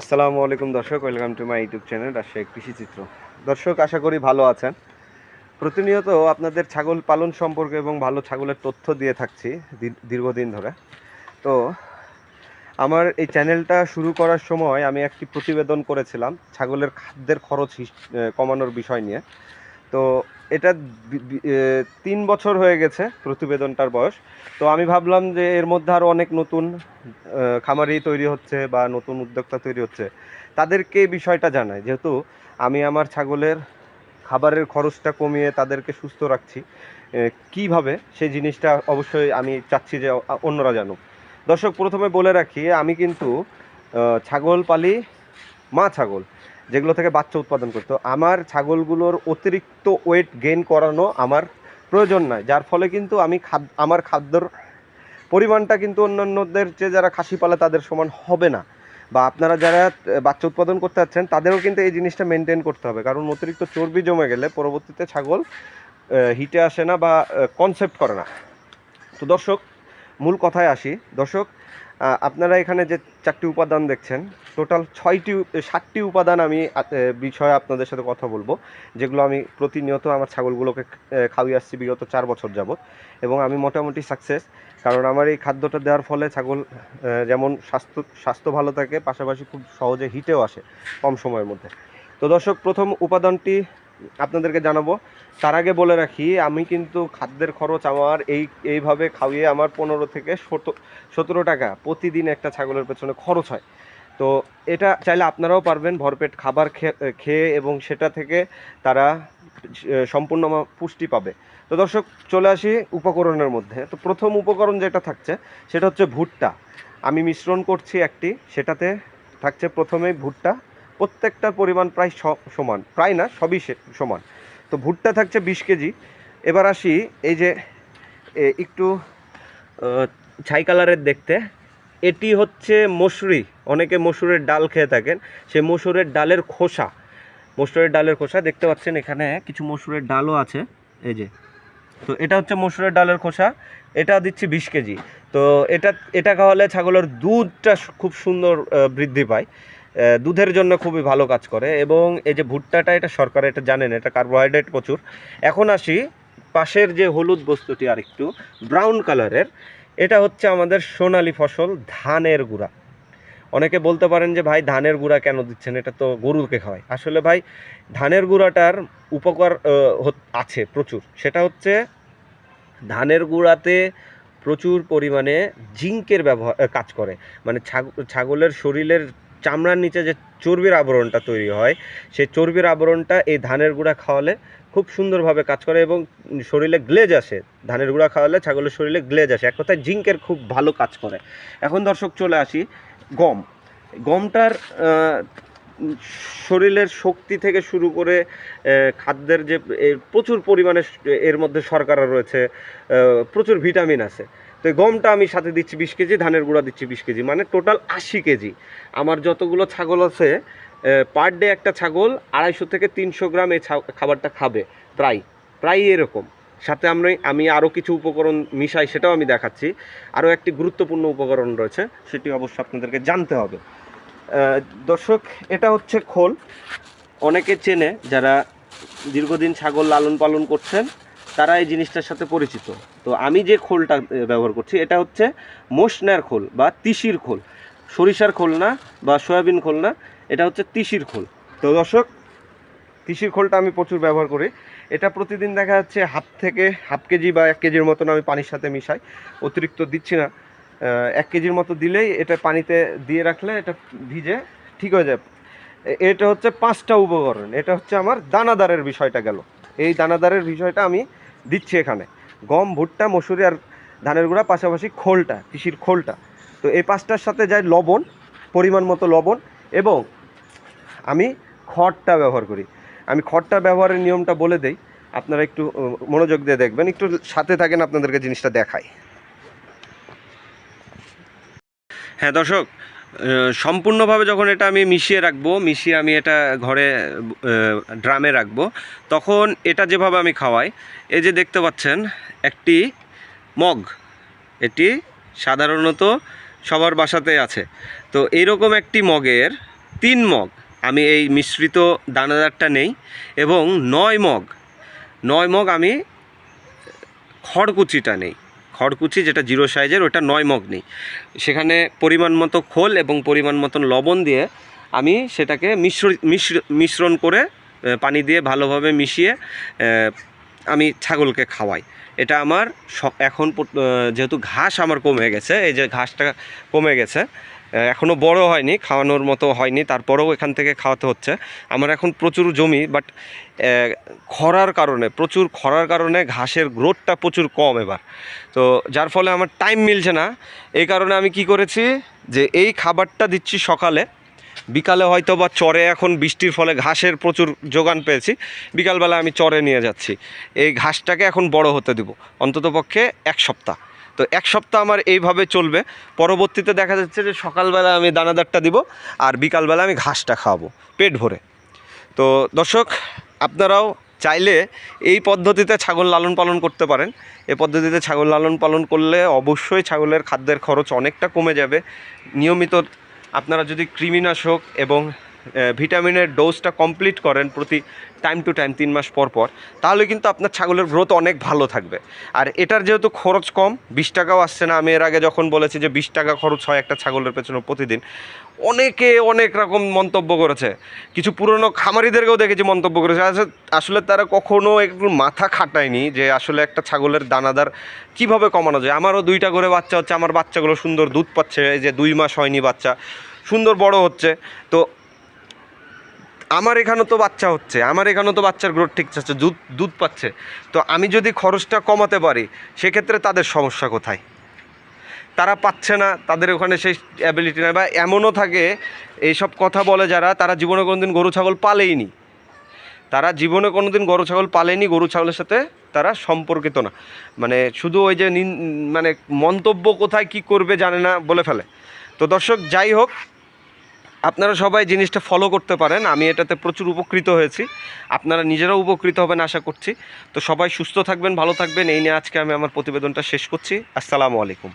আসসালামু আলাইকুম দর্শক, welcome to my YouTube channel Rajshahi কৃষি চিত্র। দর্শক, আশা করি ভালো আছেন। প্রতিনিয়ত আপনাদের ছাগল পালন সম্পর্কে এবং ভালো ছাগলের তথ্য দিয়ে থাকছি দীর্ঘদিন ধরে। তো, আমার এই চ্যানেলটা শুরু করার সময় আমি একটি প্রতিবেদন করেছিলাম, ছাগলের খাদ্যের খরচ কমানোর বিষয় নিয়ে। তো এটা তিন বছর হয়ে গেছে প্রতিবেদনটার বয়স। তো আমি ভাবলাম যে এর মধ্যে আরও অনেক নতুন খামারি তৈরি হচ্ছে বা নতুন উদ্যোক্তা তৈরি হচ্ছে। তাদেরকে বিষয়টা জানাই। যেহেতু আমি আমার ছাগলের খাবারের খরচটা কমিয়ে তাদেরকে সুস্থ রাখছি কীভাবে সেই জিনিসটা অবশ্যই আমি চাচ্ছি যে অন্যরা জানুক। দর্শক, প্রথমে বলে রাখি, আমি কিন্তু ছাগল পালি মা ছাগল। যেগুলো থেকে বাচ্চা উৎপাদন করতো। আমার ছাগলগুলোর অতিরিক্ত ওয়েট গেইন করানো আমার প্রয়োজন নয়। যার ফলে কিন্তু আমি খাদ, আমার খাদ্যর পরিমাণটা কিন্তু অন্যান্যদের চেয়ে যারা খাসি পালে তাদের সমান হবে না। বা আপনারা যারা বাচ্চা উৎপাদন করতে যাচ্ছেন, তাদেরও কিন্তু এই জিনিসটা মেনটেন করতে হবে। কারণ অতিরিক্ত চর্বি জমে গেলে পরবর্তীতে ছাগল হিটে আসে না বা কনসেপ্ট করে না। তো দর্শক, মূল কথায় আসি। দর্শক আপনারা এখানে যে চারটি উপাদান দেখছেন টোটাল ছয়টি, সাতটি উপাদান আমি বিষয়ে আপনাদের সাথে কথা বলব, যেগুলো আমি প্রতিনিয়ত আমার ছাগলগুলোকে খাওয়িয়ে আসছি বিগত চার বছর যাবত এবং আমি মোটামুটি সাকসেস কারণ আমার এই খাদ্যটা দেওয়ার ফলে ছাগল যেমন স্বাস্থ্য স্বাস্থ্য ভালো থাকে, পাশাপাশি খুব সহজে হিটেও আসে কম সময়ের মধ্যে। তো দর্শক, প্রথম উপাদানটি আপনাদেরকে জানাব। তার আগে বলে রাখি, আমি কিন্তু খাদ্যের খরচ আমার এই, এইভাবে খাওয়িয়ে আমার পনেরো থেকে সতেরো টাকা প্রতিদিন একটা ছাগলের পেছনে খরচ হয়। তো এটা চাইলে আপনারাও পারবেন ভরপেট খাবার খেয়ে এবং সেটা থেকে তারা সম্পূর্ণ পুষ্টি পাবে। তো দর্শক, চলে আসি উপকরণের মধ্যে। তো প্রথম উপকরণ যেটা থাকছে, সেটা হচ্ছে ভুট্টা। আমি মিশ্রণ করছি একটি, সেটাতে থাকছে প্রথমেই ভুট্টা। প্রত্যেকটার পরিমাণ প্রায় সমান। প্রায় না, সবই সমান। তো ভুট্টা থাকছে বিশ কেজি। এবার আসি এই যে একটু ছাই কালারের দেখতে। এটি হচ্ছে মসুরি। অনেকে মসুরের ডাল খেয়ে থাকেন। সেই মসুরের ডালের খোসা। মসুরের ডালের খোসা, দেখতে পাচ্ছেন এখানে কিছু মসুরের ডালও আছে। এই যে। তো এটা হচ্ছে মসুরের ডালের খোসা। এটা দিচ্ছি বিশ কেজি। তো এটা এটা খাওয়ালে ছাগলের দুধটা খুব সুন্দর বৃদ্ধি পায়। দুধের জন্য খুবই ভালো কাজ করে। এবং এই যে ভুট্টাটা, এটা সরকার, এটা জানেন, এটা কার্বোহাইড্রেট প্রচুর। এখন আসি পাশের যে হলুদ বস্তুটি আর একটু ব্রাউন কালারের। এটা হচ্ছে আমাদের সোনালী ফসল, ধানের গুঁড়া। অনেকে বলতে পারেন যে, ভাই, ধানের গুঁড়া কেন দিচ্ছেন? এটা তো গরুকে খাওয়ায়। আসলে ভাই, ধানের গুঁড়াটার উপকার আছে প্রচুর। সেটা হচ্ছে ধানের গুঁড়াতে প্রচুর পরিমাণে জিঙ্কের ব্যবহার কাজ করে। মানে ছাগ- ছাগলের শরীরের চামড়ার নিচে যে চর্বির আবরণটা তৈরি হয় সেই চর্বির আবরণটা এই ধানের গুঁড়া খাওয়ালে খুব সুন্দরভাবে কাজ করে এবং শরীরে গ্লেজ আসে। ধানের গুঁড়া খাওয়ালে ছাগলের শরীরে গ্লেজ আসে। এক কথায় জিঙ্কের খুব ভালো কাজ করে। এখন দর্শক চলে আসি গম। গমটার শরীরের শক্তি থেকে শুরু করে খাদ্যের যে প্রচুর পরিমাণে এর মধ্যে শর্করা রয়েছে প্রচুর ভিটামিন আছে। তো গমটা আমি সাথে দিচ্ছি বিশ কেজি, ধানের গুঁড়া দিচ্ছি বিশ কেজি। মানে টোটাল আশি কেজি। আমার যতগুলো ছাগল আছে পার ডে একটা ছাগল আড়াইশো থেকে তিনশো গ্রাম এই খাবারটা খাবে, প্রায়। প্রায় এরকম। সাথে আমরা আমি আরও কিছু উপকরণ মিশাই, সেটাও আমি দেখাচ্ছি। আরও একটি গুরুত্বপূর্ণ উপকরণ রয়েছে, সেটি অবশ্য আপনাদেরকে জানতে হবে। দর্শক, এটা হচ্ছে খোল। অনেকে চেনে যারা দীর্ঘদিন ছাগল লালন পালন করছেন, তারা এই জিনিসটার সাথে পরিচিত। তো আমি যে খোলটা ব্যবহার করছি, এটা হচ্ছে মোশনার খোল বা তিসির খোল। সরিষার খোল না বা সয়াবিন খোল না এটা হচ্ছে তিসির খোল। তো দর্শক, তিসির খোলটা আমি প্রচুর ব্যবহার করি। এটা প্রতিদিন দেখা যাচ্ছে হাফ থেকে হাফ কেজি বা এক কেজির মতন আমি পানির সাথে মিশাই। অতিরিক্ত দিচ্ছি না। এক কেজির মতো দিলেই এটা পানিতে দিয়ে রাখলে এটা ভিজে ঠিক হয়ে যায় এটা হচ্ছে পাঁচটা উপকরণ। এটা হচ্ছে আমার দানাদারের বিষয়টা গেল। এই দানাদারের বিষয়টা আমি দিচ্ছি এখানে। গম, ভুট্টা, মসুরি আর ধানের গুঁড়া, পাশাপাশি খোলটা কৃষির খোলটা। তো এই পাঁচটার সাথে যায় লবণ, পরিমাণ মতো লবণ এবং আমি খড়টা ব্যবহার করি। আমি খড়টা ব্যবহারের নিয়মটা বলে দেই। আপনারা একটু মনোযোগ দিয়ে দেখবেন। একটু সাথে থাকেন, আপনাদেরকে জিনিসটা দেখাই। হ্যাঁ দর্শক সম্পূর্ণভাবে যখন এটা আমি মিশিয়ে রাখব, মিশিয়ে আমি এটা ঘরে ড্রামে রাখব, তখন এটা যেভাবে আমি খাওয়াই, এই যে দেখতে পাচ্ছেন, একটি মগ। এটি সাধারণত সবার বাসাতে আছে। তো এইরকম একটি মগের তিন মগ। আমি এই মিশ্রিত দানাদারটা নেই এবং নয় মগ নয় মগ আমি খড়কুচিটা নেই। খড়কুচি যেটা জিরো সাইজের, ওটা নয় মগ নেই। সেখানে পরিমাণ মতো খোল এবং পরিমাণ মতন লবণ দিয়ে আমি সেটাকে মিশ্র, মিশ্র- মিশ্রণ করে পানি দিয়ে ভালোভাবে মিশিয়ে আমি ছাগলকে খাওয়াই। এটা আমার এখন যেহেতু ঘাস আমার কমে গেছে, এই যে ঘাসটা কমে গেছে এখনও বড় হয়নি, খাওয়ানোর মতো হয়নি, তারপরেও এখান থেকে খাওয়াতে হচ্ছে। আমার এখন প্রচুর জমি বাট খরার কারণে, প্রচুর খরার কারণে ঘাসের গ্রোথটা প্রচুর কম এবার। তো যার ফলে আমার টাইম মিলছে না। এই কারণে আমি কি করেছি যে, এই খাবারটা দিচ্ছি সকালে। বিকালে হয়তো বা চরে এখন বৃষ্টির ফলে ঘাসের প্রচুর যোগান পেয়েছি। বিকালবেলা আমি চরে নিয়ে যাচ্ছি। এই ঘাসটাকে এখন বড় হতে দিব। অন্ততপক্ষে এক সপ্তাহ। তো এক সপ্তাহ আমার এইভাবে চলবে। পরবর্তীতে দেখা যাচ্ছে যে সকালবেলা আমি দানাদারটা দিব আর বিকালবেলা আমি ঘাসটা খাওয়াবো পেট ভরে। তো দর্শক, আপনারাও চাইলে এই পদ্ধতিতে ছাগল লালন পালন করতে পারেন। এই পদ্ধতিতে ছাগল লালন পালন করলে অবশ্যই ছাগলের খাদ্যের খরচ অনেকটা কমে যাবে। নিয়মিত আপনারা যদি কৃমিনাশক এবং ভিটামিনের ডোজটা কমপ্লিট করেন প্রতি টাইম টু টাইম, তিন মাস পর পর, তাহলে কিন্তু আপনার ছাগলের গ্রোথ অনেক ভালো থাকবে। আর এটার যেহেতু খরচ কম, বিশ টাকাও আসছে না, আমি এর আগে যখন বলেছি যে বিশ টাকা খরচ হয় একটা ছাগলের পেছনে প্রতিদিন, অনেকে অনেক রকম মন্তব্য করেছে। কিছু পুরনো খামারিদেরকেও দেখেছি মন্তব্য করেছে। আসলে- আসলে তারা কখনো একটু মাথা খাটায়নি যে আসলে একটা ছাগলের দানাদার কীভাবে কমানো যায়? আমারও দুইটা করে বাচ্চা হচ্ছে, আমার বাচ্চাগুলো সুন্দর দুধ পাচ্ছে, এই যে দুই মাস হয়নি বাচ্চা, সুন্দর বড় হচ্ছে। তো আমার এখানেও তো বাচ্চা হচ্ছে, আমার এখানেও তো বাচ্চার গ্রোথ ঠিক আছে দুধ দুধ পাচ্ছে। তো আমি যদি খরচটা কমাতে পারি, সেক্ষেত্রে তাদের সমস্যা কোথায়? তারা পাচ্ছে না, তাদের ওখানে সেই অ্যাবিলিটি নাই বা এমনও থাকে, এইসব কথা বলে যারা, তারা জীবনে কোনোদিন গরু, ছাগল পালেইনি। তারা জীবনে কোনোদিন গরু, ছাগল পালেনি, গরু, ছাগলের সাথে তারা সম্পর্কিত না। মানে শুধু ওই যে মানে মন্তব্য কোথায় কি করবে জানে না বলে ফেলে। তো দর্শক, যাই হোক আপনারা সবাই জিনিসটা ফলো করতে পারেন। আমি এটাতে প্রচুর উপকৃত হয়েছি। আপনারা নিজেরাও উপকৃত হবেন আশা করছি। তো সবাই সুস্থ থাকবেন, ভালো থাকবেন। এই নিয়ে আজকে আমি আমার প্রতিবেদনটা শেষ করছি। আসসালামু আলাইকুম।